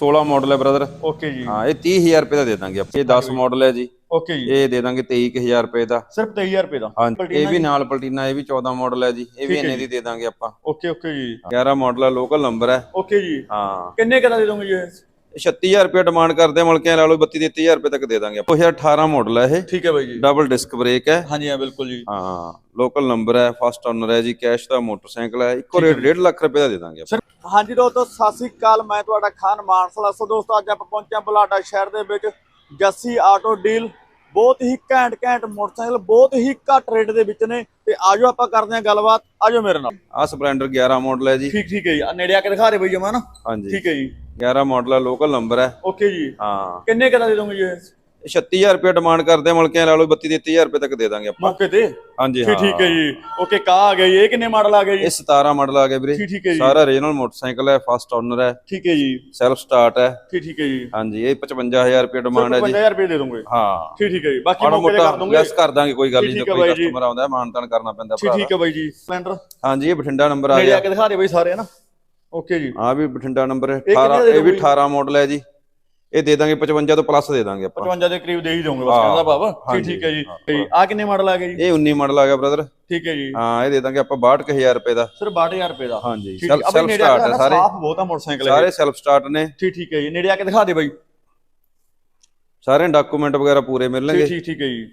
16 model ਹੈ brother okay ਜੀ। ਹਾਂ ਇਹ 30000 ਰੁਪਏ ਦਾ ਦੇ ਦਾਂਗੇ ਆਪਾਂ। ਇਹ 10 ਮਾਡਲ ਹੈ ਜੀ। ਓਕੇ ਜੀ। ਇਹ ਦੇ ਦਾਂਗੇ 23000 ਰੁਪਏ ਦਾ। ਸਿਰਫ 23000 ਰੁਪਏ ਦਾ। ਹਾਂ ਇਹ ਵੀ ਨਾਲ ਪਲਟੀਨਾ ਇਹ ਵੀ 14 ਮਾਡਲ ਹੈ ਜੀ। ਇਹ ਵੀ ਇੰਨੇ ਦੀ ਦੇ ਦਾਂਗੇ ਆਪਾਂ। ਓਕੇ ਓਕੇ ਜੀ। 11 ਮਾਡਲ ਹੈ ਲੋਕਲ ਨੰਬਰ ਹੈ। ਓਕੇ ਜੀ। ਹਾਂ। ਕਿੰਨੇ ਕਦਾ ਦੇ ਦੋਗੇ ਜੀ? 36000 ਰੁਪਏ ਡਿਮਾਂਡ ਕਰਦੇ ਆ ਮਲਕਿਆਂ ਲਾ ਲਓ 32 33000 ਰੁਪਏ ਤੱਕ ਦੇ ਦਾਂਗੇ ਆਪਾਂ। 2018 ਮਾਡਲ ਹੈ ਇਹ। ਠੀਕ ਹੈ ਬਾਈ ਜੀ। ਡਬਲ ਡਿਸਕ ਬ੍ਰੇਕ ਹੈ। ਹਾਂਜੀ ਹਾਂ ਬਿਲਕੁਲ ਜੀ। ਹਾਂ ਲੋਕਲ ਨੰਬਰ ਹੈ ਫਸਟ ਓਨਰ ਹੈ ਜੀ ਕੈਸ਼ ਦਾ ਮੋਟਰਸਾਈਕਲ ਹੈ। ਇੱਕੋ ਰੇਟ 1.5 ਲੱਖ ਰੁਪਏ ਦਾ ਦੇ ਦਾਂਗੇ। ਸਰ ਹਾਂਜੀ ਦੋਸਤੋ ਸਤਿ ਸ੍ਰੀ ਅਕਾਲ। ਮੈਂ ਤੁਹਾਡਾ ਖਾਨ ਮਾਨਸਲਾ ਸੋ ਦੋਸਤੋ ਅੱਜ ਆਪਾਂ ਪਹੁੰਚੇ ਹਾਂ ਬੁਲਾਡਾ ਸ਼ਹਿਰ ਦੇ ਵਿੱਚ ਜੱਸੀ ਆਟੋ ਡੀਲ। ਬਹੁਤ ਹੀ ਘੈਂਟ ਘੈਂਟ ਮੋਟਰਸਾਈਕਲ ਬਹੁਤ ਹੀ ਘੱਟ ਰੇਟ ਦੇ ਵਿੱਚ ਨੇ। ਤੇ ਆਜੋ ਆਪਾਂ ਕਰਦੇ ਹਾਂ ਗੱਲਬਾਤ। ਆਜੋ ਮੇਰੇ ਨਾਲ। ਆਹ ਸਪਲੈਂਡਰ 11 ਮਾਡਲ ਹੈ ਜੀ। ਠੀਕ ਠੀਕ ਹੈ ਜੀ। ਨੇੜੇ ਆ ਕੇ ਦਿਖਾ ਰਹੇ ਬਈ ਜਮਾ ਨਾ ਹਾਂਜੀ। ਠੀਕ ਹੈ ਜੀ। 11 ਮਾਡਲ ਹੈ ਲੋਕਲ ਨੰਬਰ ਹੈ ਓਕੇ ਜੀ। ਹਾਂ। ਕਿੰਨੇ ਕਦਾ ਦੇ ਦੋਗੇ ਜੀ ਇਹ? 36000 ਰੁਪਏ ਡਿਮਾਂਡ ਕਰਦੇ ਆ ਮਲਕਿਆਂ ਲਾ ਲਓ 32 33000 ਰੁਪਏ ਤੱਕ ਦੇ ਦਾਂਗੇ ਆਪਾਂ। ਮੌਕੇ ਤੇ? ਹਾਂਜੀ ਹਾਂ ਠੀਕ ਹੈ ਜੀ। ਓਕੇ ਕਾ ਆ ਗਿਆ ਜੀ? ਇਹ ਕਿੰਨੇ ਮਾਡਲ ਆ ਗਿਆ ਜੀ? ਇਹ 17 ਮਾਡਲ ਆ ਗਿਆ ਵੀਰੇ। ਠੀਕ ਠੀਕ ਹੈ ਜੀ। ਸਾਰਾ ਰੀਜਨਲ ਮੋਟਰਸਾਈਕਲ ਹੈ ਫਸਟ ਓਨਰ ਹੈ। ਠੀਕ ਹੈ ਜੀ। ਸੈਲਫ ਸਟਾਰਟ ਹੈ। ਠੀਕ ਠੀਕ ਹੈ ਜੀ। ਹਾਂਜੀ ਇਹ 55000 ਰੁਪਏ ਡਿਮਾਂਡ ਹੈ ਜੀ। 50000 ਰੁਪਏ ਦੇ ਦੋਗੇ? ਹਾਂ। ਠੀਕ ਠੀਕ ਹੈ ਜੀ। ਬਾਕੀ ਮੌਕੇ ਤੇ ਕਰ ਦੋਗੇ? ਲੈਸ ਕਰ ਦਾਂਗੇ ਕੋਈ ਗੱਲ ਨਹੀਂ ਕੋਈ। ਕਸਟਮਰ ਆਉਂਦਾ ਮਾਨਤਾਨ ਕਰਨਾ ਪੈਂਦਾ ਭਰਾ ਠੀਕ ਹੈ ਬਾਈ ਜੀ। ਸਪਲੈਂਡਰ ਹਾਂਜੀ ਇਹ ਬਠਿੰਡਾ ਨੰਬਰ ਆ ਨੇੜੇ ਆ ਗਿਆ। ਕੇ ਦਿਖਾ ਰਹੇ ਬਈ ਸਾਰੇ ਹਨਾ ਓਕੇ ਜੀ। ਹਾਂ ਵੀ ਬਠਿੰਡਾ ਨੰਬਰ ਹੈ ਇਹ ਕਿੰਨੇ 18 ਦੇ ਇਹ ਵੀ ਦੋਗੇ? 18 ਮਾਡਲ ਹੈ ਜੀ। ਇਹ ਦੇ ਦਾਂਗੇ 55 ਤੋਂ ਪਲੱਸ ਦੇ ਦਾਂਗੇ ਆਪਾਂ। 55 ਦੇ ਕਰੀਬ ਦੇ ਹੀ ਦੋਗੇ ਬਸ ਹਾਂ, ਕਹਿੰਦਾ ਭਾਵ। ਠੀਕ ਹੈ ਜੀ। ਹਾਂ, ਤੇ ਆ ਕਿੰਨੇ ਮਾਡਲ ਆ ਗਏ ਜੀ? ਇਹ 19 ਮਾਡਲ ਆ ਗਿਆ ਬ੍ਰਦਰ ਠੀਕ ਹੈ ਜੀ। ਹਾਂ ਇਹ ਦੇ ਦਾਂਗੇ ਆਪਾਂ 62000 ਰੁਪਏ ਦਾ। ਸਿਰ 62000 ਰੁਪਏ ਦਾ। ਹਾਂਜੀ ਸੈਲਫ ਹੈ ਆ ਸਟਾਰਟ ਹੈ ਸਾਰੇ ਸਾਫ਼ ਬਹੁਤ ਆ ਮੋਟਰਸਾਈਕਲ ਇਹ। ਸਾਰੇ ਸੈਲਫ ਸਟਾਰਟ ਨੇ। ਠੀਕ ਠੀਕ ਹੈ ਜੀ। ਨੇੜੇ ਆ ਕੇ ਦਿਖਾ ਦੇ ਬਾਈ। ਸਾਰੇ ਡਾਕੂਮੈਂਟ ਵਗੈਰਾ ਪੂਰੇ ਮਿਲਣਗੇ ਠੀਕ ਠੀਕ ਹੈ ਜੀ।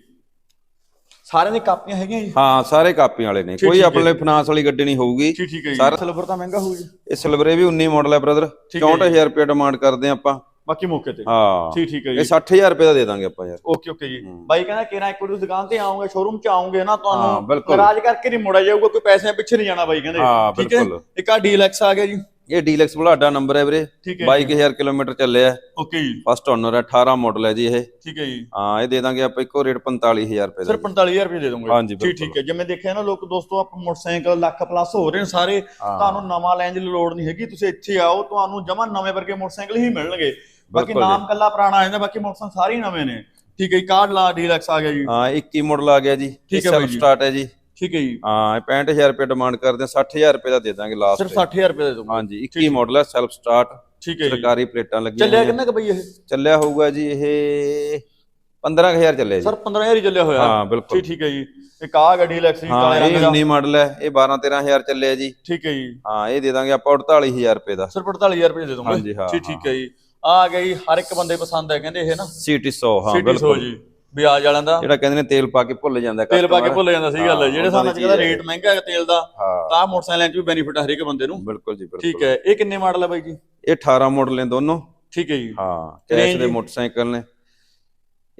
ਸਾਰਿਆਂ ਦੀ ਕਾਪੀਆਂ ਹੈਗੀਆਂ ਜੀ? ਹਾਂ ਸਾਰੇ ਕਾਪੀਆਂ ਵਾਲੇ ਨੇ। ਕੋਈ ਆਪਣੇ ਫਾਈਨਾਂਸ ਵਾਲੀ ਗੱਡੀ ਨਹੀਂ ਹੋਊਗੀ। ਠੀਕ ਠੀਕ ਹੈ ਜੀ। ਸਾਰਾ- ਸਿਲਵਰ ਤਾਂ ਮਹਿੰਗਾ ਹੋਊ ਜੀ। ਇਹ ਸਿਲਵਰ ਇਹ ਵੀ 19 ਮਾਡਲ ਹੈ ਬ੍ਰਦਰ ਠੀਕ ਹੈ 64000 ਰੁਪਏ ਡਿਮਾਂਡ ਕਰਦੇ ਆਪਾਂ। ਬਾਕੀ ਮੌਕੇ ਤੇ। ਹਾਂ। ਠੀਕ ਠੀਕ ਹੈ ਇਹ ਜੀ 60000 ਰੁਪਏ ਦਾ ਦੇ ਦਾਂਗੇ ਆਪਾਂ ਯਾਰ। ਓਕੇ ਓਕੇ ਜੀ। ਬਾਈ ਕਹਿੰਦਾ ਕਿਹੜਾ ਇੱਕ ਵਾਰੀ ਦੁਕਾਨ ਤੇ ਆਉਂਗੇ ਸ਼ੋਰੂਮ ਚ ਆਉਂਗੇ ਨਾ ਤੁਹਾਨੂੰ। ਨਾਰਾਜ਼ ਕਰਕੇ ਨਹੀਂ ਮੋੜਿਆ ਜਾਊਗਾ ਕੋਈ ਪੈਸੇ ਪਿੱਛੇ ਨਹੀਂ ਜਾਣਾ ਬਾਈ ਕਹਿੰਦੇ। ਠੀਕ ਹੈ। ਇੱਕ ਆ ਡੀਲੈਕਸ ਆ ਗਿਆ ਜੀ। ਇਹ ਡੀਲਕਸ ਬੁਲਾਡਾ ਨੰਬਰ ਹੈ ਵੀਰੇ। ਠੀਕ ਹੈ 22000 ਕਿਲੋਮੀਟਰ ਚੱਲਿਆ ਓਕੇ ਜੀ। ਫਸਟ ਓਨਰ ਹੈ 18 ਮਾਡਲ ਹੈ ਜੀ ਇਹ। ਠੀਕ ਹੈ ਜੀ। ਹਾਂ ਇਹ ਦੇ ਦਾਂਗੇ ਆਪਾਂ ਇੱਕੋ ਰੇਟ 45000 ਰੁਪਏ ਦਾ ਸਿਰ 45000 ਰੁਪਏ ਦੇ ਦੋਗੇ ਹਾਂਜੀ, ਠੀਕ। ਠੀਕ ਹੈ। ਜਿਵੇਂ ਦੇਖਿਆ ਨਾ ਲੋਕ ਦੋਸਤੋ ਆਪ ਮੋਟਰਸਾਈਕਲ ਲੱਖ ਪਲੱਸ ਹੋ ਰਹੇ ਨੇ ਸਾਰੇ। ਤੁਹਾਨੂੰ ਨਵਾਂ ਲੈਣ ਦੀ ਲੋੜ ਨਹੀਂ ਹੈਗੀ। ਤੁਸੀਂ ਇੱਥੇ ਆਓ ਤੁਹਾਨੂੰ ਜਮਾ ਨਵੇਂ ਵਰਗੇ ਮੋਟਰਸਾਈਕਲ ਹੀ ਮਿਲਣਗੇ। ਬਾਕੀ ਨਾਮ ਕੱਲਾ ਪੁਰਾਣਾ ਆ ਜਾਂਦਾ ਬਾਕੀ ਮੋਟਰਸਾਈਕਲ ਸਾਰੇ ਨਵੇਂ ਨੇ। ਠੀਕ ਹੈ ਜੀ ਕਾਰਡ ਲਾ ਡੀਲੈਕਸ ਆ ਗਿਆ ਜੀ। ਹਾਂ 21 ਮਾਡਲ ਆ ਗਿਆ ਜੀ। ਠੀਕ ਹੈ ਸੈਲਫ। ਸਟਾਰਟ ਹੈ ਜੀ। ਠੀਕ ਹੈ ਜੀ। ਹਾਂ ਇਹ 65000 ਰੁਪਏ ਡਿਮਾਂਡ ਕਰਦੇ ਆ 60000 ਰੁਪਏ ਦਾ ਦੇ ਦਾਂਗੇ ਲਾਸਟ ਸਿਰਫ 60000 ਰੁਪਏ ਦੇ ਦੋਗੇ ਹਾਂਜੀ 21 ਮਾਡਲ ਹੈ। ਸੈਲਫ ਸਟਾਰਟ ਠੀਕ ਹੈ ਜੀ। ਸਰਕਾਰੀ ਪਲੇਟਾਂ ਲੱਗੀਆਂ ਚੱਲਿਆ। ਕਿੰਨਾ ਕੁ ਬਈ ਇਹ? ਚੱਲਿਆ ਹੋਊਗਾ ਜੀ ਇਹ 15000 ਚੱਲਿਆ ਜੀ। ਸਰ 15000 ਹੀ ਚੱਲਿਆ ਹੋਇਆ। ਹਾਂ ਬਿਲਕੁਲ। ਠੀਕ ਠੀਕ ਹੈ ਜੀ। ਇੱਕ ਆ ਗੱਡੀ ਲੈਕਸ ਕਾਲੇ ਰੰਗ ਦਾ। 19 ਮਾਡਲ ਹੈ ਇਹ 12 13000 ਚੱਲਿਆ ਜੀ। ਠੀਕ ਹੈ ਜੀ। ਹਾਂ ਇਹ ਦੇ ਦਾਂਗੇ ਆਪਾਂ 48000 ਰੁਪਏ ਦਾ। ਸਿਰਫ 48000 ਰੁਪਏ ਦੇ ਦੋਗੇ ਹਾਂਜੀ, ਹਾਂ, ਠੀਕ ਠੀਕ ਹੈ। ਜੀ। ਆ ਜੀ ਹਰ ਇੱਕ ਬੰਦੇ ਪਸੰਦ ਹੈ ਕਹਿੰਦੇ ਇਹ ਨਾ। ਸੀਟੀ 100 ਹਾਂ ਬਿਲਕੁਲ। ਜੀ। ਵਿਆਜ ਵਾਲਿਆਂ ਦਾ। ਜਿਹੜਾ ਕਹਿੰਦੇ ਨੇ ਤੇਲ ਪਾ ਕੇ ਭੁੱਲ ਜਾਂਦਾ ਤੇਲ ਪਾ ਕੇ। ਭੁੱਲ ਜਾਂਦਾ ਸਹੀ ਗੱਲ ਹੈ। ਜਿਹੜੇ ਸਾਨੂੰ ਦੀ ਕਹਿੰਦਾ। ਰੇਟ ਮਹਿੰਗਾ ਹੈ ਤੇਲ ਦਾ ਤਾਂ ਮੋਟਰਸਾਈਕਲ 'ਚ ਵੀ ਬੈਨੀਫਿਟ ਹੈ ਹਰੇਕ ਬੰਦੇ ਨੂੰ। ਬਿਲਕੁਲ ਜੀ ਬਿਲਕੁਲ। ਠੀਕ ਹੈ। ਇਹ ਕਿੰਨੇ ਮਾਡਲ ਹੈ ਬਾਈ ਜੀ? ਇਹ 18 ਮਾਡਲ ਨੇ ਦੋਨੋਂ। ਠੀਕ ਹੈ ਜੀ। ਹਾਂ ਕੈਸ਼ ਦੇ? ਮੋਟਰਸਾਈਕਲ ਨੇ।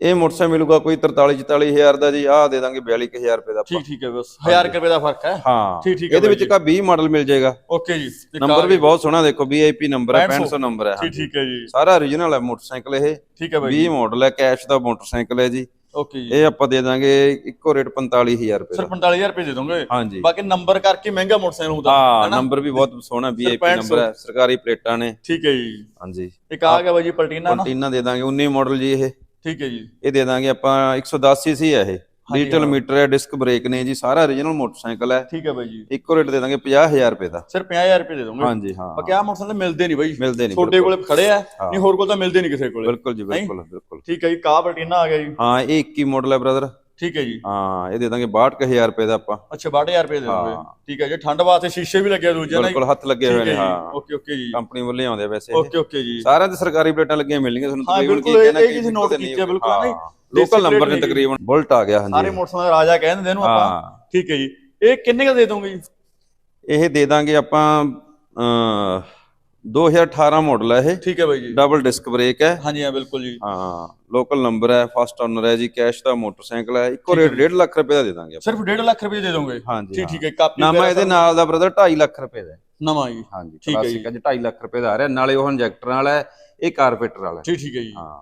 ਇਹ ਮੋਟਰਸਾਈਕਲ ਮਿਲੂਗਾ ਕੋਈ 43 44000 ਦਾ ਜੀ ਆਹ ਦੇ ਦਾਂਗੇ 42000 ਰੁਪਏ ਦਾ। ਠੀਕ ਠੀਕ ਹੈ ਬਸ। 1000 ਰੁਪਏ ਦਾ ਫ਼ਰਕ ਹੈ? ਹਾਂ। ਠੀਕ- ਠੀਕ ਹੈ ਇਹਦੇ ਵਿੱਚ ਕਾ 20 ਮਾਡਲ ਮਿਲ ਜਾਏਗਾ। ਓਕੇ ਜੀ। ਨੰਬਰ ਵੀ ਬਹੁਤ ਸੋਹਣਾ ਦੇਖੋ VIP ਨੰਬਰ ਹੈ 6500 6500 ਨੰਬਰ ਹੈ ਠੀਕ। ਠੀਕ ਹੈ ਜੀ। ਸਾਰਾ origignal ਹੈ ਮੋਟਰਸਾਈਕਲ ਇਹ। ਠੀਕ ਹੈ ਬਾਈ 20 ਮਾਡਲ ਹੈ ਕੈਸ਼ ਦਾ ਮੋਟਰਸਾਈਕਲ ਹੈ ਜੀ। ਓਕੇ ਜੀ। ਇਹ ਆਪਾਂ ਦੇ ਦਾਂਗੇ ਇੱਕੋ ਰੇਟ 45000 ਰੁਪਏ ਸਿਰ ਦਾ 45000 ਰੁਪਏ ਦੇ ਦੋਗੇ? ਹਾਂਜੀ। ਬਾਕੀ ਨੰਬਰ ਕਰਕੇ ਮਹਿੰਗਾ ਮੋਟਰਸਾਈਕਲ ਹੁੰਦਾ ਹਾਂ ਨੰਬਰ ਵੀ ਬਹੁਤ ਸੋਹਣਾ 6500 ਨੰਬਰ ਹੈ ਸਰਕਾਰੀ ਪਲੇਟਾਂ ਨੇ। ਠੀਕ ਹੈ ਜੀ। ਹਾਂਜੀ। ਇੱਕ ਆ ਗਿਆ ਬਾਈ ਜੀ ਪਲਟੀਨਾ ਨਾ। ਕੰਟੀਨਾ ਦੇ ਦਾਂਗੇ 19 ਮਾਡਲ ਜੀ ਇਹ। ਠੀਕ ਹੈ ਜੀ। ਇਹ ਦੇ ਦਾਂਗੇ ਆਪਾਂ 110 ਸੀਸੀ ਹੈ ਇਹ। ਡਿਜੀਟਲ ਮੀਟਰ ਹੈ ਡਿਸਕ ਬ੍ਰੇਕ ਨੇ ਜੀ ਸਾਰਾ origignal ਮੋਟਰਸਾਈਕਲ ਹੈ। ਠੀਕ ਹੈ ਬਾਈ ਜੀ। ਇੱਕੋ ਰੇਟ ਦੇ ਦਾਂਗੇ 50000 ਰੁਪਏ ਦਾ। ਸਿਰ 50000 ਰੁਪਏ ਦੇ ਦੋਗੇ? ਹਾਂਜੀ ਹਾਂ ਬਾਕੀ ਆ ਮੋਟਰਸਾਈਕਲ ਮਿਲਦੇ ਨਹੀਂ ਬਾਈ। ਮਿਲਦੇ ਨਹੀਂ ਛੋਟੇ ਕੋਲੇ ਖੜੇ ਆ ਨਹੀਂ ਹੋਰ ਕੋਲ ਤਾਂ ਮਿਲਦੇ ਨਹੀਂ ਕਿਸੇ ਕੋਲੇ। ਬਿਲਕੁਲ ਜੀ ਬਿਲਕੁਲ ਬਿਲਕੁਲ। ਠੀਕ ਹੈ ਜੀ ਕਾ ਪਲਟੀਨਾ ਆ ਗਿਆ ਜੀ। ਹਾਂ ਇਹ 21 ਮਾਡਲ ਹੈ ਬ੍ਰਦਰ ਠੀਕ ਹੈ ਜੀ। ਹਾਂ ਇਹ ਦੇ ਦਾਂਗੇ 62000 ਰੁਪਏ ਦਾ ਆਪਾਂ। ਅੱਛਾ 62000 ਰੁਪਏ ਦੇ ਦੋਗੇ। ਠੀਕ ਹੈ ਜੀ ਠੰਡ ਵਾਸਤੇ ਸ਼ੀਸ਼ੇ ਵੀ ਲੱਗੇ ਦੂਜੇ ਨਾਲ ਬਿਲਕੁਲ ਹੱਥ ਲੱਗੇ ਹੋਏ ਨੇ ਹਾਂ ਓਕੇ ਓਕੇ ਜੀ। ਕੰਪਨੀ ਵੱਲੋਂ ਹੀ ਆਉਂਦੇ ਵੈਸੇ। ਓਕੇ ਓਕੇ ਜੀ। ਸਾਰਿਆਂ ਦੇ ਸਰਕਾਰੀ ਪਲੇਟਾਂ ਲੱਗੀਆਂ ਮਿਲਣਗੀਆਂ ਤੁਹਾਨੂੰ ਤਕਰੀਬਨ ਇਹ- ਕਹਿਣਾ ਕਿ ਕਿਸੇ ਨੋਟ ਕੀਤੀ ਬਿਲਕੁਲ, ਨਹੀਂ। ਲੋਕਲ ਨੰਬਰ ਨੇ ਤਕਰੀਬਨ ਬੁਲਟ ਆ ਗਿਆ ਸਾਰੇ ਹਾਂਜੀ ਮੋਟਰਸਾਈਕਲ ਦਾ ਰਾਜਾ ਕਹਿੰਦੇ ਨੇ ਇਹਨੂੰ ਆਪਾਂ। ਠੀਕ ਹੈ ਜੀ। ਇਹ ਕਿੰਨੇ ਦਾ ਦੇ ਦੋਗੇ ਜੀ? ਇਹ ਦੇ ਦਾਂਗੇ ਆਪਾਂ ਅ 2018 ਮਾਡਲ ਹੈ ਇਹ। ਠੀਕ ਹੈ ਬਾਈ ਜੀ। ਡਬਲ ਡਿਸਕ ਬ੍ਰੇਕ ਹੈ। ਹਾਂਜੀ ਹਾਂ ਬਿਲਕੁਲ ਜੀ। ਹਾਂ ਲੋਕਲ ਨੰਬਰ ਹੈ ਫਸਟ ਓਨਰ ਹੈ ਜੀ ਕੈਸ਼ ਦਾ ਮੋਟਰਸਾਈਕਲ ਹੈ। ਇੱਕੋ ਰੇਟ 1.5 ਲੱਖ ਰੁਪਏ ਦਾ ਦੇ ਦਾਂਗੇ। ਸਿਰਫ 1.5 ਲੱਖ ਰੁਪਏ ਦੇ ਦੋਗੇ? ਹਾਂਜੀ ਠੀਕ ਹਾਂ। ਠੀਕ ਹੈ ਕਾਪੀ ਨਾਮਾ ਇਹਦੇ ਨਾਲ ਦਾ ਬ੍ਰਦਰ 2.5 ਲੱਖ ਰੁਪਏ ਦਾ। ਨਵਾਂ ਜੀ। ਹਾਂਜੀ ਠੀਕ ਹੈ ਜੀ। ਕਲਾਸਿਕ ਅੱਜ 2.5 ਲੱਖ ਰੁਪਏ ਦਾ ਆ ਰਿਹਾ। ਨਾਲੇ ਉਹ ਇੰਜੈਕਟਰ ਵਾਲਾ ਹੈ ਇਹ ਕਾਰਪੇਟਰ ਵਾਲਾ ਹੈ। ਠੀਕ ਠੀਕ ਹੈ ਜੀ। ਹਾਂ।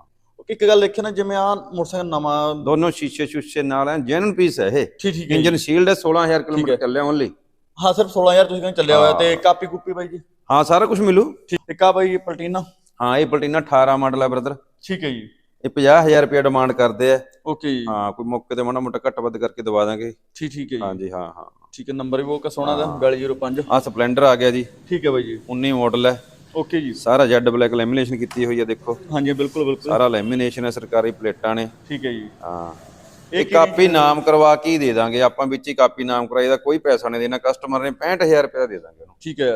ਇੱਕ ਗੱਲ ਦੇਖਿਆ ਨਾ ਜਿਵੇਂ ਆ ਮੋਟਰਸਾਈਕਲ ਨਵਾਂ ਦੋਨੋਂ ਸ਼ੀਸ਼ੇ ਸ਼ੂਸ਼ੇ ਨਾਲ ਹੈ ਜੈਨੂਨ ਪੀਸ ਹੈ ਇਹ। ਠੀਕ ਠੀਕ ਹੈ। ਇੰਜਨ ਸ਼ੀਲਡ ਹੈ 16000 ਕਿਲੋਮੀਟਰ ਚੱਲਿਆ ਓਨਲੀ ਹਾਂ ਸਿਰਫ 16000 ਤੁਸੀਂ ਕਹਿੰਦੇ ਚੱਲਿਆ ਹੋਇਆ ਤੇ ਕਾਪੀ ਕੁੱਪੀ ਬਾਈ ਜੀ? ਹਾਂ ਸਾਰਾ ਕੁਝ ਮਿਲੂ। ਆ ਬਾਈ ਪਲਟੀਨਾ। ਹਾਂ ਇਹ ਪਲਟੀਨਾ 18 ਮਾਡਲ ਹੈ ਬ੍ਰਦਰ ਠੀਕ ਹੈ ਜੀ। ਇਹ 50000 ਰੁਪਏ ਡਿਮਾਂਡ ਕਰਦੇ ਆ। ਓਕੇ ਜੀ। ਹਾਂ ਕੋਈ ਮੌਕੇ ਤੇ ਮਾੜਾ ਮੋਟਾ ਘੱਟ ਵੱਧ ਕਰਕੇ ਦਵਾ ਦਾਂਗੇ। ਠੀਕ ਠੀਕ ਹੈ ਜੀ। ਹਾਂਜੀ ਹਾਂ ਹਾਂ। ਠੀਕ ਹੈ ਨੰਬਰ ਵੀ ਉਹ ਕਾ ਸੋਹਣਾ ਦਾ 4205 ਆ ਸਪਲੈਂਡਰ ਆ ਗਿਆ ਜੀ। ਠੀਕ ਹੈ ਬਾਈ ਜੀ। 19 ਮਾਡਲ ਹੈ ਓਕੇ ਜੀ। ਸਾਰਾ ਜੈਡ ਬਲੈਕ ਲੈਮੀਨੇਸ਼ਨ ਕੀਤੀ ਹੋਈ ਹੈ ਦੇਖੋ। ਹਾਂਜੀ ਬਿਲਕੁਲ ਬਿਲਕੁਲ। ਸਾਰਾ ਲੈਮੀਨੇਸ਼ਨ ਹੈ ਸਰਕਾਰੀ ਪਲੇਟਾਂ ਨੇ। ਠੀਕ ਹੈ ਜੀ। ਹਾਂ। ਇਹ ਇਹ ਕਾਪੀ ਨਾਮ ਕਰਵਾ ਕੇ ਹੀ ਦੇ ਦਾਂਗੇ। ਆਪਾਂ ਵਿੱਚ ਹੀ ਕਾਪੀ ਨਾਮ ਕਰਾਈ ਦਾ ਕੋਈ ਪੈਸਾ ਨਹੀਂ ਦੇਣਾ। ਕਸਟਮਰ ਨੇ 65000 ਰੁਪਏ ਦਾ ਦੇ ਦਾਂਗੇ ਉਹਨੂੰ। ਠੀਕ ਹੈ।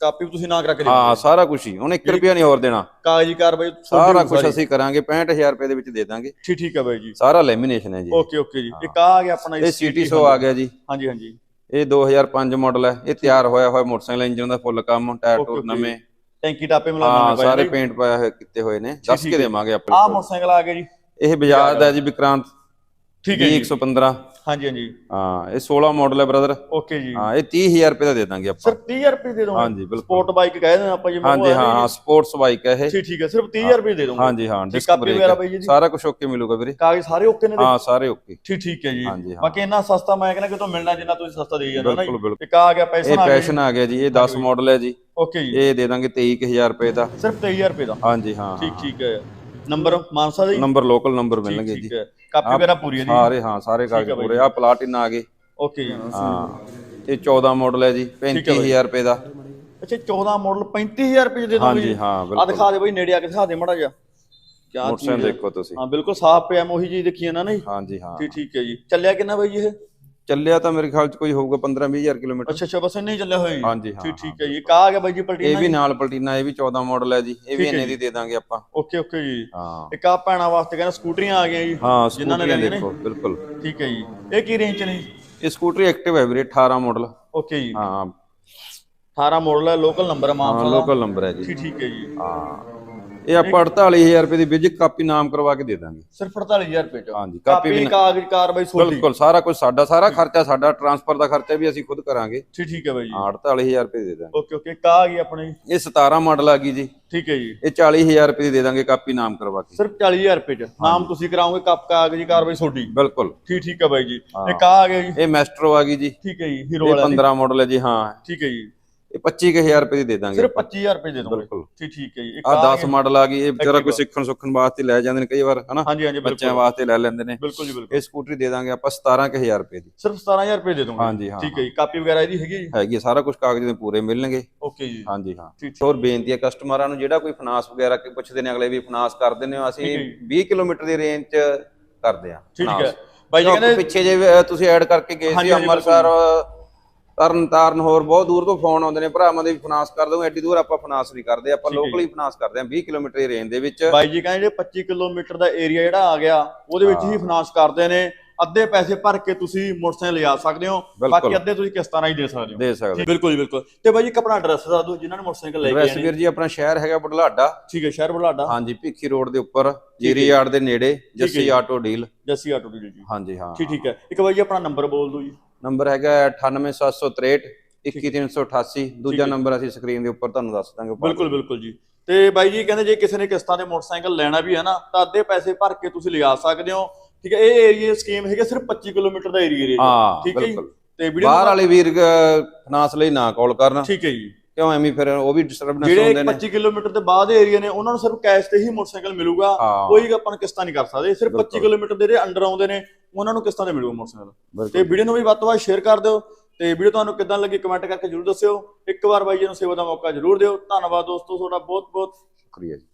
ਕਾਪੀ ਵੀ ਤੁਸੀਂ ਨਾ ਕਰਾ ਕੇ ਹਾਂ ਸਾਰਾ ਕੁਝ ਹੀ। ਉਹਨੇ 1 ਰੁਪਿਆ ਨਹੀਂ ਹੋਰ ਦੇਣਾ। ਕਾਗਜ਼ੀ ਕਾਰਵਾਈ ਸਾਰਾ ਕੁਝ ਅਸੀਂ ਕਰਾਂਗੇ 65000 ਰੁਪਏ ਦੇ ਵਿੱਚ ਦੇ ਦਾਂਗੇ। ਠੀਕ ਠੀਕ ਹੈ ਬਾਈ ਜੀ। ਸਾਰਾ ਲੈਮੀਨੇਸ਼ਨ ਹੈ ਜੀ। ਓਕੇ ਓਕੇ ਜੀ। ਇੱਕ ਆ ਆ ਗਿਆ ਆਪਣਾ ਇਹ ਸੀਟੀ 100 ਆ ਗਿਆ ਜੀ। ਹਾਂਜੀ ਹਾਂਜੀ। ਇਹ 2005 ਮਾਡਲ ਹੈ। ਇਹ ਤਿਆਰ ਹੋਇਆ ਹੋਇਆ ਮੋਟਰਸਾਈਕਲ ਇੰਜਨ ਦਾ ਫੁੱਲ ਕੰਮ ਟਾਇਰ ਟੂਰ. ਨਵੇਂ। ਟੈਂਕੀ ਟਾਪੇ ਮਿਲਾ ਹਾਂ ਨਵੇਂ ਸਾਰੇ ਪੇਂਟ ਪਾਇਆ ਹੋਇਆ ਕੀਤੇ ਹੋਏ ਨੇ। ਦੱਸ ਕੇ ਦੇਵਾਂਗੇ ਆ ਆਪਣੇ ਮੋਟਰਸਾਈਕਲ ਆ ਗਿਆ ਜੀ। ਇਹ ਬਜਾਜ ਦਾ ਜੀ ਵਿਕਰਾਂਤ ਠੀਕ ਹੈ ਜੀ। 115 ਹਾਂਜੀ ਹਾਂਜੀ। ਹਾਂ ਇਹ 16 ਮਾਡਲ ਹੈ ਬ੍ਰਦਰ ਓਕੇ ਜੀ। ਹਾਂ ਇਹ 30000 ਰੁਪਏ ਦਾ ਦੇ ਦਾਂਗੇ ਆਪਾਂ। ਸਿਰਫ 30000 ਰੁਪਏ ਦੇ ਦੋਗੇ? ਹਾਂਜੀ ਬਿਲਕੁਲ। ਸਪੋਰਟ ਬਾਈਕ ਕਹਿ ਦਿੰਦੇ ਆਪਾਂ ਜਿਵੇਂ ਹਾਂਜੀ ਹਾਂ ਹਾਂ ਸਪੋਰਟਸ ਬਾਈਕ ਹੈ ਇਹ। ਠੀਕ ਠੀਕ ਹੈ ਸਿਰਫ 30000 ਰੁਪਏ ਦੇ ਦੋਗੇ। ਹਾਂਜੀ ਹਾਂ ਡਿਸਕ ਬ੍ਰੇਕ ਜੀ? ਸਾਰਾ ਕੁਝ ਓਕੇ ਮਿਲੂਗਾ ਵੀਰੇ। ਕਾਗਜ਼ ਸਾਰੇ ਓਕੇ ਨੇ ਹਾਂ ਸਾਰੇ ਓਕੇ। ਠੀਕ ਠੀਕ ਹੈ ਜੀ। ਬਾਕੀ ਇੰਨਾ ਸਸਤਾ ਮੈਂ ਕਹਿੰਦਾ ਕਿ ਤੋਂ ਮਿਲਣਾ ਜਿੰਨਾ ਤੁਸੀਂ ਸਸਤਾ ਦੇਈ ਜਾਂਦੇ ਹੋ ਨਾ। ਬਿਲਕੁਲ। ਇੱਕ ਆ ਗਿਆ ਇਹ ਆ ਗਿਆ ਪੈਸ਼ਨ ਆ ਗਿਆ ਜੀ ਇਹ 10 ਮਾਡਲ ਹੈ ਜੀ। ਓਕੇ ਜੀ। ਇਹ ਦੇ ਦਾਂਗੇ 23000 ਰੁਪਏ ਦਾ। ਸਿਰਫ 23000 ਰੁਪਏ ਦਾ। ਹਾਂਜੀ ਹਾਂ ਠੀਕ ਠੀਕ ਹੈ। ਨੰਬਰ ਮਾਨਸਾ ਦਾ ਜੀ ਨੰਬਰ ਲੋਕਲ ਨੰਬਰ ਮਿਲਣਗੇ ਜੀ ਠੀਕ ਹੈ। ਕਾਪੀ ਵਗੈਰਾ ਪੂਰੀ ਹੈ ਜੀ? ਸਾਰੇ ਹਾਂ ਸਾਰੇ ਕਾਗਜ਼ ਪੂਰੇ। ਆ ਪਲਾਟਿਨ ਆ ਗਏ। ਓਕੇ ਜੀ। ਹਾਂ। ਇਹ 14 ਮਾਡਲ ਹੈ ਜੀ 35000 ਰੁਪਏ ਦਾ। ਅੱਛਾ 14 ਮਾਡਲ 35000 ਰੁਪਏ ਦੇ ਦੋਗੇ ਜੀ? ਹਾਂ ਆ ਬਿਲਕੁਲ। ਦਿਖਾ ਦੇ ਬਈ ਨੇੜੇ ਆ ਕੇ ਦਿਖਾ ਦੇ ਮੜਾ ਜਾ ਕੀ ਮੋਟਰਸਾਈਕਲ ਦੇਖੋ ਤੁਸੀਂ। ਹਾਂ ਬਿਲਕੁਲ ਸਾਫ਼ ਪਿਆ ਮੋਹੀ ਜੀ ਦੇਖੀ ਜਾਂਦਾ ਨਾ ਜੀ ਹਾਂਜੀ ਹਾਂ। ਠੀਕ ਠੀਕ ਹੈ ਜੀ। ਚੱਲਿਆ ਕਿੰਨਾ ਬਾਈ ਇਹ? ਚੱਲਿਆ ਤਾਂ ਮੇਰੇ ਖਿਆਲ ਚ ਕੋਈ ਹੋਊਗਾ 15 20000 ਕਿਲੋਮੀਟਰ। ਅੱਛਾ ਅੱਛਾ ਬਸ ਇੰਨੇ ਹੀ ਚੱਲਿਆ ਹੋਇਆ ਜੀ। ਹਾਂਜੀ ਹਾਂ ਠੀਕ ਠੀਕ ਹੈ ਜੀ। ਕਾ ਆ ਗਿਆ ਬਾਈ ਜੀ ਇਹ ਪਲਟੀਨਾ ਵੀ ਨਾਲ ਪਲਟੀਨਾ ਇਹ ਵੀ 14 ਮਾਡਲ ਹੈ ਜੀ। ਇਹ ਵੀ ਇੰਨੇ ਦੀ ਦੇ ਦਾਂਗੇ ਆਪਾਂ। ਓਕੇ ਓਕੇ ਜੀ। ਹਾਂ। ਇੱਕ ਆ ਭੈਣਾਂ ਵਾਸਤੇ ਕਹਿੰਦਾ ਸਕੂਟਰੀਆਂ ਆ ਗਈਆਂ ਜੀ ਹਾਂ ਜਿਨ੍ਹਾਂ ਨੇ ਸਕੂਟਰੀਆਂ ਲੈਣੀਆਂ ਨੇ। ਬਿਲਕੁਲ। ਠੀਕ ਹੈ ਜੀ। ਇਹ ਕੀ ਰੇਂਜ ਚ ਨੇ ਜੀ? ਇਹ ਸਕੂਟਰੀ ਐਕਟਿਵ ਹੈ ਵੀਰੇ 18 ਮਾਡਲ ਓਕੇ ਜੀ। ਹਾਂ। 18 ਮਾਡਲ ਹੈ ਲੋਕਲ ਨੰਬਰ ਹੈ ਹਾਂ ਮਾਨਸਾ ਦਾ। ਲੋਕਲ ਨੰਬਰ ਹੈ ਜੀ। ਠੀਕ ਠੀਕ ਹੈ ਜੀ। ਹਾਂ। ਇਹ ਆਪਾਂ 48000 ਰੁਪਏ ਦੀ ਵਿਜਿਟ ਕਾਪੀ ਨਾਮ ਕਰਵਾ ਕੇ ਦੇ ਦਾਂਗੇ। ਸਿਰਫ 48000 ਰੁਪਏ ਚ। ਹਾਂਜੀ ਕਾਪੀ ਵੀ ਕਾਗਜ਼ ਕਾਰਵਾਈ ਸੋਲੀ ਬਿਲਕੁਲ ਸਾਰਾ ਕੁਝ ਸਾਡਾ ਸਾਰਾ ਖਰਚਾ ਸਾਡਾ ਟਰਾਂਸਫਰ ਦਾ ਖਰਚਾ ਵੀ ਅਸੀਂ ਖੁਦ ਕਰਾਂਗੇ। ਠੀਕ ਠੀਕ ਹੈ ਬਾਈ ਜੀ। ਹਾਂ 48000 ਰੁਪਏ ਦੇ ਦਾਂਗੇ। ਓਕੇ ਓਕੇ ਕਾ ਆ ਗਈ ਆਪਣੀ? ਇਹ 17 ਮਾਡਲ ਆ ਗਈ ਜੀ। ਠੀਕ ਹੈ ਜੀ। ਇਹ 40000 ਰੁਪਏ ਦੀ ਦੇ ਦਾਂਗੇ ਕਾਪੀ ਨਾਮ ਕਰਵਾ ਕੇ। ਸਿਰਫ 40000 ਰੁਪਏ ਚ। ਨਾਮ ਤੁਸੀਂ ਕਰਾਓਗੇ ਕੱਪ ਕਾਗਜ਼ੀ ਕਾਰਵਾਈ ਸੋਡੀ ਬਿਲਕੁਲ। ਠੀਕ ਠੀਕ ਹੈ ਬਾਈ ਜੀ। ਹਾਂ। ਇੱਕ ਆ ਆ ਗਿਆ ਜੀ? ਇਹ ਮੈਸਟਰੋ ਆ ਗਈ ਜੀ। ਠੀਕ ਹੈ ਜੀ ਹੀਰੋ ਇਹ ਵਾਲਾ ਜੀ। 15 ਮਾਡਲ ਹੈ ਜੀ ਹਾਂ। ਠੀਕ ਹੈ ਜੀ। ਇਹ 25000 ਰੁਪਏ ਦੀ ਦੇ ਦਾਂਗੇ ਸਿਰਫ 25000 ਰੁਪਏ ਦੇ ਦੋਗੇ। ਠੀਕ ਠੀਕ ਹੈ ਜੀ। ਇੱਕ ਆ ਆ 10 ਮਾਡਲ ਆ ਗਈ ਇਹ ਜਰਾ ਕੋਈ ਸਿੱਖਣ ਸੁੱਖਣ ਵਾਸਤੇ ਲੈ ਜਾਂਦੇ ਨੇ ਕਈ ਵਾਰ ਹਨਾ? ਹਾਂਜੀ ਹਾਂਜੀ ਬੱਚਿਆਂ ਵਾਸਤੇ ਲੈ ਲੈਂਦੇ ਨੇ। ਬਿਲਕੁਲ ਜੀ ਬਿਲਕੁਲ। ਇਹ ਸਕੂਟਰੀ ਦੇ ਦਾਂਗੇ ਆਪਾਂ 17000 ਰੁਪਏ ਦੀ। ਸਿਰਫ 17000 ਰੁਪਏ ਦੇ ਦੋਗੇ? ਹਾਂਜੀ, ਹਾਂ, ਠੀਕ ਹੈ ਜੀ ਕਾਪੀ ਵਗੈਰਾ ਇਹਦੀ ਹੈਗੀ ਜੀ? ਹੈਗੀ ਸਾਰਾ ਕੁਝ ਕਾਗਜ਼ ਦੇ ਪੂਰੇ ਮਿਲਣਗੇ। ਓਕੇ ਜੀ। ਹਾਂਜੀ ਹਾਂ। ਠੀਕ ਹੋਰ ਬੇਨਤੀ ਹੈ ਕਸਟਮਰਾਂ ਨੂੰ ਜਿਹੜਾ ਕੋਈ ਫਾਈਨਾਂਸ ਵਗੈਰਾ ਕਿ ਪੁੱਛਦੇ ਨੇ ਅਗਲੇ ਵੀ ਫਾਈਨਾਂਸ ਕਰ ਦਿੰਦੇ ਹੋ ਅਸੀਂ 20 ਕਿਲੋਮੀਟਰ ਦੀ ਰੇਂਜ 'ਚ ਕਰਦੇ ਆ ਠੀਕ ਹੈ। ਬਾਈ ਜੀ ਕਹਿੰਦੇ ਪਿੱਛੇ ਜੇ ਤੁਸੀਂ ਐਡ ਕਰਕੇ ਗਏ ਸੀ ਅੰਮ੍ਰਿਤਸਰ ਤਰਨ ਤਾਰਨ ਹੋਰ ਬਹੁਤ ਦੂਰ ਤੋਂ ਫੋਨ ਆਉਂਦੇ ਨੇ ਭਰਾਵਾਂ ਦੇ ਵੀ ਫਾਈਨਾਂਸ ਕਰ ਦੋ ਐਡੀ ਦੂਰ ਆਪਾਂ ਫਾਈਨਾਂਸ ਨਹੀਂ ਕਰਦੇ ਆਪਾਂ ਲੋਕਲੀ ਫਾਈਨਾਂਸ ਕਰਦੇ ਆ 20 ਕਿਲੋਮੀਟਰ ਦੀ ਰੇਂਜ ਦੇ ਵਿੱਚ। ਬਾਈ ਜੀ ਕਹਿੰਦੇ ਜਿਹੜੇ 25 ਕਿਲੋਮੀਟਰ ਦਾ ਏਰੀਆ ਜਿਹੜਾ ਆ ਗਿਆ ਉਹਦੇ ਵਿੱਚ ਹੀ ਫਾਈਨਾਂਸ ਕਰਦੇ ਨੇ ਅੱਧੇ ਪੈਸੇ ਭਰ ਕੇ ਤੁਸੀਂ ਮੋਟਰਸਾਈਕਲ ਲਿਆ ਸਕਦੇ ਹੋ। ਬਾਕੀ ਅੱਧੇ ਤੁਸੀਂ ਕਿਸ਼ਤਾਂ ਰਾਹੀਂ ਦੇ ਸਕਦੇ ਹੋ। ਦੇ ਸਕਦੇ। ਬਿਲਕੁਲ ਬਿਲਕੁਲ। ਤੇ ਬਾਈ ਜੀ ਆਪਣਾ ਐਡਰੈਸ ਦੱਸ ਦਿਓ ਜਿਨ੍ਹਾਂ ਨੇ ਮੋਟਰਸਾਈਕਲ ਲੈ ਕੇ ਆਣੇ ਵੀਰ ਜੀ ਆਪਣਾ ਸ਼ਹਿਰ ਹੈਗਾ ਬੁਢਲਾਡਾ। ਠੀਕ ਹੈ ਸ਼ਹਿਰ ਬੁਲਾਡਾ ਹਾਂਜੀ ਭਿੱਖੀ ਰੋਡ ਦੇ ਉੱਪਰ ਜੀਰੀ ਯਾਰਡ ਦੇ ਨੇੜੇ Jassi auto deal. Jassi auto deal ਜੀ। ਹਾਂਜੀ ਹਾਂ। ਠੀਕ ਠੀਕ ਹੈ। ਇੱਕ ਬਾਈ ਜੀ ਆਪਣਾ ਨੰਬਰ ਬੋਲ ਦਿਓ ਜੀ। ਨੰਬਰ ਹੈਗਾ 98763 21388 ਦੂਜਾ ਨੰਬਰ ਅਸੀਂ ਸਕਰੀਨ ਦੇ ਉੱਪਰ ਤੁਹਾਨੂੰ ਦੱਸ ਦਾਂਗੇ। ਬਿਲਕੁਲ ਬਿਲਕੁਲ ਜੀ। ਤੇ ਬਾਈ ਜੀ ਕਹਿੰਦੇ ਜੇ ਕਿਸੇ ਨੇ ਕਿਸ਼ਤਾਂ ਦੇ ਮੋਟਰਸਾਈਕਲ ਲੈਣਾ ਵੀ ਹੈ ਨਾ ਤਾਂ ਅੱਧੇ ਪੈਸੇ ਭਰ ਕੇ ਤੁਸੀਂ ਲਿਆ ਸਕਦੇ ਹੋ। ਠੀਕ ਹੈ ਇਹ ਏਰੀਆ ਸਕੀਮ ਹੈਗਾ ਸਿਰਫ 25 ਕਿਲੋਮੀਟਰ ਦਾ ਏਰੀਆ ਹਾਂ ਠੀਕ ਹੈ ਤੇ ਵੀਡੀਓ ਬਾਹਰ ਵਾਲੇ ਵੀਰ ਫਾਈਨਾਂਸ ਲਈ ਨਾ ਕਾਲ ਕਰਨ। ਠੀਕ ਹੈ ਜੀ। ਕਿਉਂ ਐਵੇਂ ਫਿਰ ਉਹ ਵੀ ਡਿਸਟਰਬਨੈਸ ਹੁੰਦੇ ਨੇ। 25 ਕਿਲੋਮੀਟਰ ਦੇ ਬਾਅਦ ਦੇ ਏਰੀਆ ਨੇ ਉਹਨਾਂ ਨੂੰ ਸਿਰਫ ਕੈਸ਼ ਤੇ ਹੀ ਮੋਟਰਸਾਈਕਲ ਮਿਲੂਗਾ। ਕੋਈ ਆਪਾਂ ਨੂੰ ਕਿਸ਼ਤਾਂ ਨਹੀਂ ਕਰ ਸਕਦੇ। ਸਿਰਫ 25 ਕਿਲੋਮੀਟਰ ਦੇ ਜਿਹੜੇ ਅੰਡਰ ਆਉਂਦੇ ਨੇ ਉਹਨਾਂ ਨੂੰ ਕਿਸ਼ਤਾਂ ਤੇ ਮਿਲੂਗਾ ਮੋਟਰਸਾਈਕਲ ਤੇ ਵੀਡੀਓ ਨੂੰ ਵੀ ਵੱਧ ਤੋਂ ਵੱਧ ਸ਼ੇਅਰ ਕਰ ਦਿਓ ਤੇ ਵੀਡੀਓ ਤੁਹਾਨੂੰ ਕਿਦਾਂ ਲੱਗੀ ਕਮੈਂਟ ਕਰਕੇ ਜਰੂਰ ਦੱਸਿਓ। ਇੱਕ ਵਾਰ ਬਾਈ ਜੀ ਨੂੰ ਸੇਵਾ ਦਾ ਮੌਕਾ ਜਰੂਰ ਦਿਓ। ਧੰਨਵਾਦ ਦੋਸਤੋ ਤੁਹਾਡਾ ਬਹੁਤ ਬਹੁਤ ਸ਼ੁਕਰੀਆ ਜੀ।